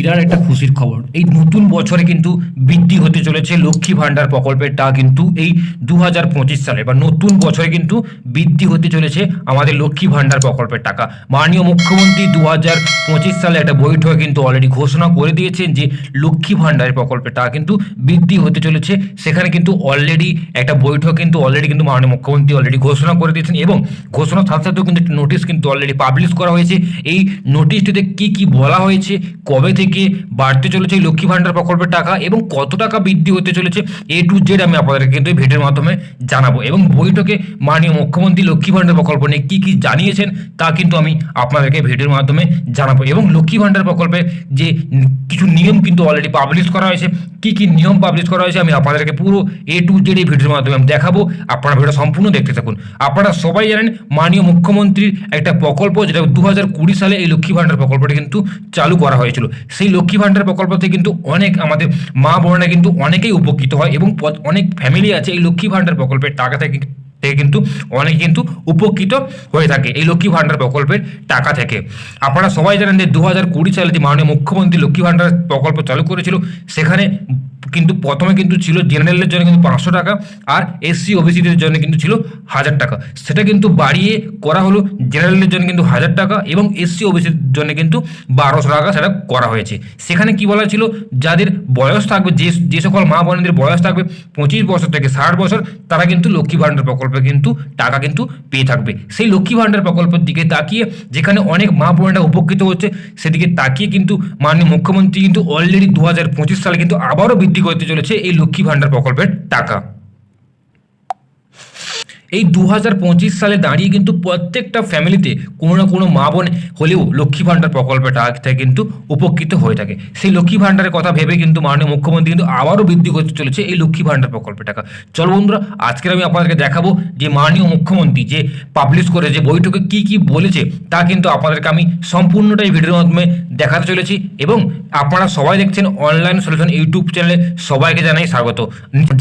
বিরাট একটা খুশির খবর। এই নতুন বছরে কিন্তু বৃদ্ধি হতে চলেছে লক্ষ্মী ভাণ্ডার প্রকল্পের টাকা কিন্তু এই দু হাজার পঁচিশ সালে বা নতুন বছরে কিন্তু বৃদ্ধি হতে চলেছে আমাদের লক্ষ্মী ভাণ্ডার প্রকল্পের টাকা। মাননীয় মুখ্যমন্ত্রী দু হাজার পঁচিশ সালে একটা বৈঠকে কিন্তু অলরেডি ঘোষণা করে দিয়েছেন যে লক্ষ্মী ভাণ্ডারের প্রকল্পের টাকা কিন্তু বৃদ্ধি হতে চলেছে। সেখানে কিন্তু অলরেডি একটা বৈঠক কিন্তু অলরেডি কিন্তু মাননীয় মুখ্যমন্ত্রী অলরেডি ঘোষণা করে দিয়েছেন এবং ঘোষণার সাথে সাথেও কিন্তু একটি নোটিশ কিন্তু অলরেডি পাবলিশ করা হয়েছে। এই নোটিশটিতে কি কি বলা হয়েছে, কবে থেকে বাড়তে চলেছে এই লক্ষ্মী ভাণ্ডার প্রকল্পের টাকা এবং কত টাকা বৃদ্ধি হতে চলেছে এ টু জেড আমি আপনাদেরকে কিন্তু ভিডিওর মাধ্যমে জানাব। এবং বৈঠকে মাননীয় মুখ্যমন্ত্রী লক্ষ্মী ভাণ্ডার প্রকল্প নিয়ে কী কী জানিয়েছেন তা কিন্তু আমি আপনাদেরকে ভিডিওর মাধ্যমে জানাব। এবং লক্ষ্মী ভাণ্ডার প্রকল্পে যে কিছু নিয়ম কিন্তু অলরেডি পাবলিশ করা হয়েছে, কি কি নিয়ম পাবলিশ করা হয়েছে আমি আপনাদেরকে পুরো এ টু জেড এই ভিডিওর মাধ্যমে আমি দেখাবো। আপনারা ভিডিও সম্পূর্ণ দেখতে থাকুন। আপনারা সবাই জানেন মাননীয় মুখ্যমন্ত্রীর একটা প্রকল্প, যেটা দু হাজার কুড়ি সালে এই লক্ষ্মী ভাণ্ডার প্রকল্পটি কিন্তু চালু করা হয়েছিল। সেই লক্ষ্মী ভাণ্ডার প্রকল্প থেকে কিন্তু অনেক আমাদের মা বোনেরা কিন্তু অনেকেই উপকৃত হয় এবং অনেক ফ্যামিলি আছে এই লক্ষ্মী ভাণ্ডার প্রকল্পের টাকা থেকে থেকে কিন্তু অনেক কিন্তু উপকৃত হয়ে থাকে এই লক্ষ্মী ভাণ্ডার প্রকল্পের টাকা থেকে। আপনারা সবাই জানেন যে দু হাজার কুড়ি সালে যে মাননীয় মুখ্যমন্ত্রী লক্ষ্মী ভাণ্ডার প্রকল্প চালু করেছিল, সেখানে কিন্তু প্রথমে কিন্তু ছিল জেনারেলের জন্য কিন্তু পাঁচশো টাকা আর এসসি ওবিসিদের জন্য কিন্তু ছিল হাজার টাকা। সেটা কিন্তু বাড়িয়ে করা হলো জেনারেলের জন্য কিন্তু হাজার টাকা এবং এসসি ওবিসির জন্য কিন্তু বারোশো টাকা সেটা করা হয়েছে। সেখানে কি বলা ছিল? যাদের বয়স থাকবে, যে যে সকল মা বোনদের বয়স থাকবে, পঁচিশ বছর থেকে ষাট বছর, তারা কিন্তু লক্ষ্মী ভাণ্ডার প্রকল্পে কিন্তু টাকা কিন্তু পেয়ে থাকবে। সেই লক্ষ্মী ভাণ্ডার প্রকল্পের দিকে তাকিয়ে যেখানে অনেক মা বোনেরা উপকৃত হচ্ছে, সেদিকে তাকিয়ে কিন্তু মাননীয় মুখ্যমন্ত্রী কিন্তু অলরেডি দু হাজার পঁচিশ সালে কিন্তু আবারও বৃদ্ধি করতে চলেছে এই লক্ষ্মী ভাণ্ডার প্রকল্পের টাকা। এই দু হাজার পঁচিশ সালে দাঁড়িয়ে কিন্তু প্রত্যেকটা ফ্যামিলিতে কোনো না কোনো মা বোন হলেও লক্ষ্মী ভাণ্ডার প্রকল্পের টাকা থেকে কিন্তু উপকৃত হয়ে থাকে। সেই লক্ষ্মী ভাণ্ডারের কথা ভেবে কিন্তু মাননীয় মুখ্যমন্ত্রী কিন্তু আবারও বৃদ্ধি করতে চলেছে এই লক্ষ্মী ভাণ্ডার প্রকল্পের টাকা চলো বন্ধুরা আজকের আমি আপনাদেরকে দেখাবো যে মাননীয় মুখ্যমন্ত্রী যে পাবলিশ করে যে বৈঠকে কি কি বলেছে, তা কিন্তু আপনাদেরকে আমি সম্পূর্ণটাই ভিডিওর মাধ্যমে দেখাতে চলেছি এবং আপনারা সবাই দেখছেন অনলাইন সলিউশন ইউটিউব চ্যানেলে সবাইকে জানাই স্বাগত।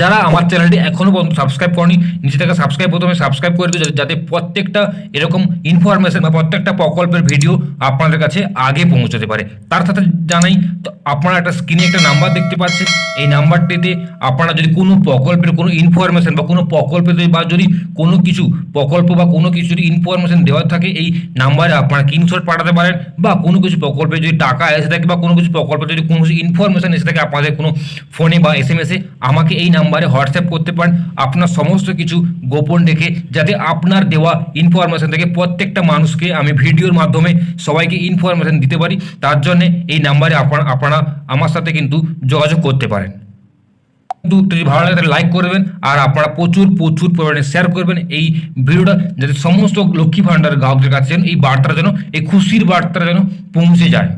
যারা আমার চ্যানেলটি এখনও পর্যন্ত সাবস্ক্রাইব করেনি, নিচে থেকে সাবস্ক্রাইব প্রথমে সাবস্ক্রাইব করে দিও, যাতে- প্রত্যেকটা এরকম ইনফরমেশন বা প্রত্যেকটা প্রকল্পের ভিডিও আপনাদের কাছে আগে পৌঁছতে পারে। তার সাথে জানাই, তো আপনারা একটা স্ক্রিনে একটা নাম্বার দেখতে পাচ্ছেন। এই নাম্বারটিতে আপনারা যদি কোনো প্রকল্পের কোনো ইনফরমেশন বা কোনো প্রকল্পে বা যদি কোনো কিছু প্রকল্প বা কোনো কিছু যদি ইনফরমেশন দেওয়ার থাকে, এই নাম্বারে আপনারা স্ক্রিনশট পাঠাতে পারেন বা কোনো কিছু প্রকল্পে যদি টাকা এসে থাকে বা কোনো কিছু প্রকল্পে যদি কোনো কিছু ইনফরমেশন এসে থাকে আপনাদের কোনো ফোনে বা এস এম এসে আমাকে এই নাম্বারে হোয়াটসঅ্যাপ করতে পারেন। আপনার সমস্ত কিছু গোপন রেখে যাতে আপনার দেওয়া ইনফরমেশন থেকে প্রত্যেকটা মানুষকে আমি ভিডিওর মাধ্যমে সবাইকে ইনফরমেশন দিতে পারি, তার জন্য এই নাম্বারে আপনারা আপনারা আমার সাথে কিন্তু যোগাযোগ করতে পারেন। কিন্তু যদি ভালো লাগে তাহলে লাইক করবেন, আর আপনারা প্রচুর প্রচুর পরিমাণে শেয়ার করবেন এই ভিডিওটা, যাতে সমস্ত লক্ষ্মী ভাণ্ডার গ্রাহকদের কাছে এই বার্তাটা যেন, এই খুশির বার্তাটা যেন পৌঁছে যায়।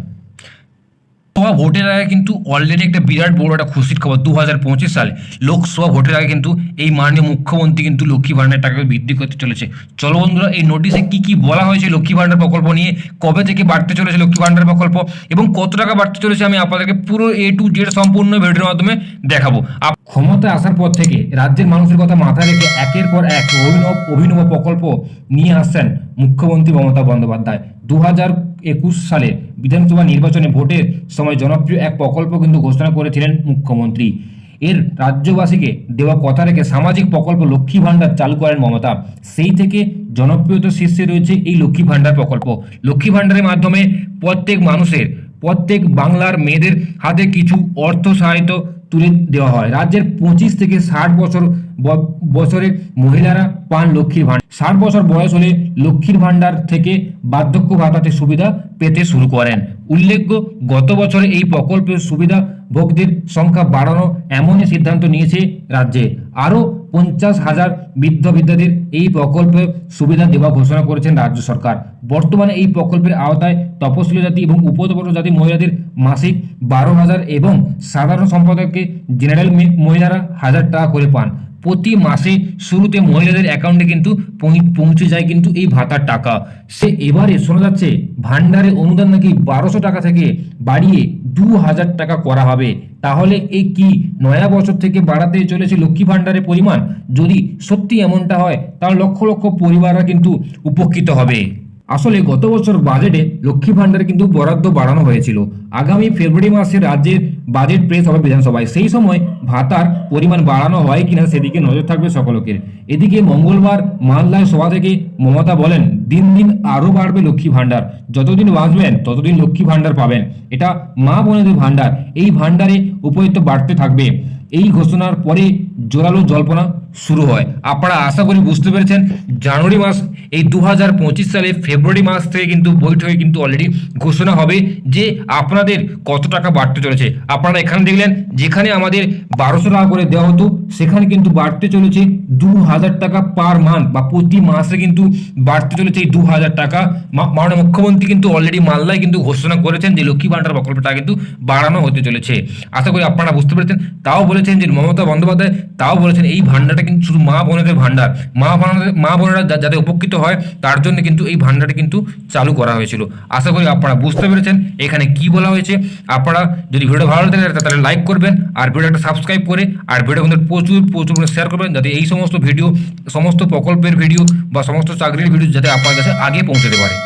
লোকসভা ভোটের আগে কিন্তু অলরেডি একটা বিরাট বড় একটা খুশির খবর দু হাজার পঁচিশ সালে। লোকসভা ভোটের আগে কিন্তু এই মাননীয় মুখ্যমন্ত্রী কিন্তু লক্ষ্মী ভাণ্ডার টাকা বৃদ্ধি করতে চলেছে। চলো বন্ধুরা, এই নোটিশে কি কি বলা হয়েছে লক্ষ্মী ভাণ্ডার প্রকল্প নিয়ে, কবে থেকে বাড়তে চলেছে লক্ষ্মী ভাণ্ডার প্রকল্প, এবং কত টাকা বাড়তে চলেছে আমি আপনাদেরকে পুরো এ টু জেড সম্পূর্ণ ভিডিওর মাধ্যমে দেখাবো। ক্ষমতায় আসার পর থেকে রাজ্যের মানুষের কথা মাথায় রেখে একের পর এক অভিনব অভিনব প্রকল্প নিয়ে আসছেন মুখ্যমন্ত্রী মমতা বন্দ্যোপাধ্যায়। দু হাজার একুশ সালে বিধানসভা নির্বাচনে ভোটের সময় জনপ্রিয় এক প্রকল্প কিন্তু ঘোষণা করেছিলেন মুখ্যমন্ত্রী। এর রাজ্যবাসীকে দেওয়া কথা রেখে সামাজিক প্রকল্প লক্ষ্মী ভাণ্ডার চালু করেন মমতা। সেই থেকে জনপ্রিয়তার শীর্ষে রয়েছে এই লক্ষ্মী ভাণ্ডার প্রকল্প। লক্ষ্মী ভাণ্ডারের মাধ্যমে প্রত্যেক মানুষের, প্রত্যেক বাংলার মেয়েদের হাতে কিছু অর্থ সহায়তা তুলে দেওয়া হয়। রাজ্যের পঁচিশ থেকে ষাট বছর বছরে মহিলারা পান লক্ষ্মীর ভাণ্ডার ষাট বছর বয়স হলে লক্ষ্মীর ভাণ্ডার থেকে বার্ধক্য ভাতাতে সুবিধা পেতে শুরু করেন। উল্লেখ্য, গত বছরে এই প্রকল্পের সুবিধা ভোগদের সংখ্যা বাড়ানো এমনই সিদ্ধান্ত নিয়েছে রাজ্যে। আরও পঞ্চাশ হাজার বৃদ্ধ বৃদ্ধাদের এই প্রকল্পের সুবিধা দেওয়া ঘোষণা করেছেন রাজ্য সরকার। বর্তমানে এই প্রকল্পের আওতায় তপশিলি জাতি এবং উপতপশিলি জাতি মহিলাদের মাসিক বারো হাজার এবং সাধারণ সম্পাদককে জেনারেল মহিলারা হাজার টাকা করে পান। প্রতি মাসে শুরুতে মহিলাদের অ্যাকাউন্টে কিন্তু পৌঁছে যায় কিন্তু এই ভাতার টাকা। সে এবারে শোনা যাচ্ছে ভান্ডারে অনুদান নাকি বারোশো টাকা থেকে বাড়িয়ে দু হাজার টাকা করা হবে। তাহলে এই কি নয়া বছর থেকে বাড়াতে চলেছে লক্ষ্মী ভাণ্ডারের পরিমাণ? যদি সত্যি এমনটা হয়, তাহলে লক্ষ লক্ষ পরিবাররা কিন্তু উপকৃত হবে। আসলে গত বছর বাজেটে লক্ষ্মী ভাণ্ডার কিন্তু বরাদ্দ বাড়ানো হয়েছিল। আগামী ফেব্রুয়ারি মাসে রাজ্যের বাজেট প্রেস হবে বিধানসভায়। সেই সময় ভাতার পরিমাণ বাড়ানো হয় কিনা সেদিকে নজর থাকবে সকলকের। এদিকে মঙ্গলবার মালদায় সভা থেকে মমতা বলেন, দিন দিন আরও বাড়বে লক্ষ্মী ভাণ্ডার। যতদিন বাঁচবেন, ততদিন লক্ষ্মী ভাণ্ডার পাবেন। এটা মা বোনেদের ভাণ্ডার। এই ভাণ্ডারে উপযুক্ত বাড়তে থাকবে। এই ঘোষণার পরে জোরালো জল্পনা শুরু হয়। আপনারা আশা করি বুঝতে পেরেছেন, জানুয়ারি মাস এই দু হাজার পঁচিশ সালে ফেব্রুয়ারি মাস থেকে কিন্তু বৈঠকে কিন্তু অলরেডি ঘোষণা হবে যে আপনাদের কত টাকা বাড়তে চলেছে। আপনারা এখানে দেখলেন, যেখানে আমাদের বারোশো টাকা করে দেওয়া হতো, সেখানে কিন্তু বাড়তে চলেছে দু হাজার টাকা পার মান্থ বা প্রতি মাসে কিন্তু বাড়তে চলেছে এই দু হাজার টাকা মাননীয় মুখ্যমন্ত্রী কিন্তু অলরেডি মালদায় কিন্তু ঘোষণা করেছেন যে লক্ষ্মী ভাণ্ডার প্রকল্পটা কিন্তু বাড়ানো হতে চলেছে। আশা করি আপনারা বুঝতে পেরেছেন। তাও বলেছেন যে মমতা বন্দ্যোপাধ্যায় তাও বলেছেন, এই ভাণ্ডারটা কিন্তু শুধু মা বোনেদের ভাণ্ডার। মা বোনেদের মা বোনেরা যাতে উপকৃত হয়, তার জন্য কিন্তু এই ভাণ্ডারটা কিন্তু চালু করা হয়েছিল। আশা করি আপনারা বুঝতে পেরেছেন এখানে কি বলা হয়েছে। আপনারা যদি ভিডিও ভালো লাগে, তাহলে লাইক করবেন আর ভিডিওটা সাবস্ক্রাইব করে আর ভিডিও কিন্তু প্রচুর প্রচুর শেয়ার করবেন যাতে এই সমস্ত ভিডিও, সমস্ত প্রকল্পের ভিডিও বা সমস্ত চাকরির ভিডিও যাতে আপনার কাছে আগে পৌঁছতে পারে।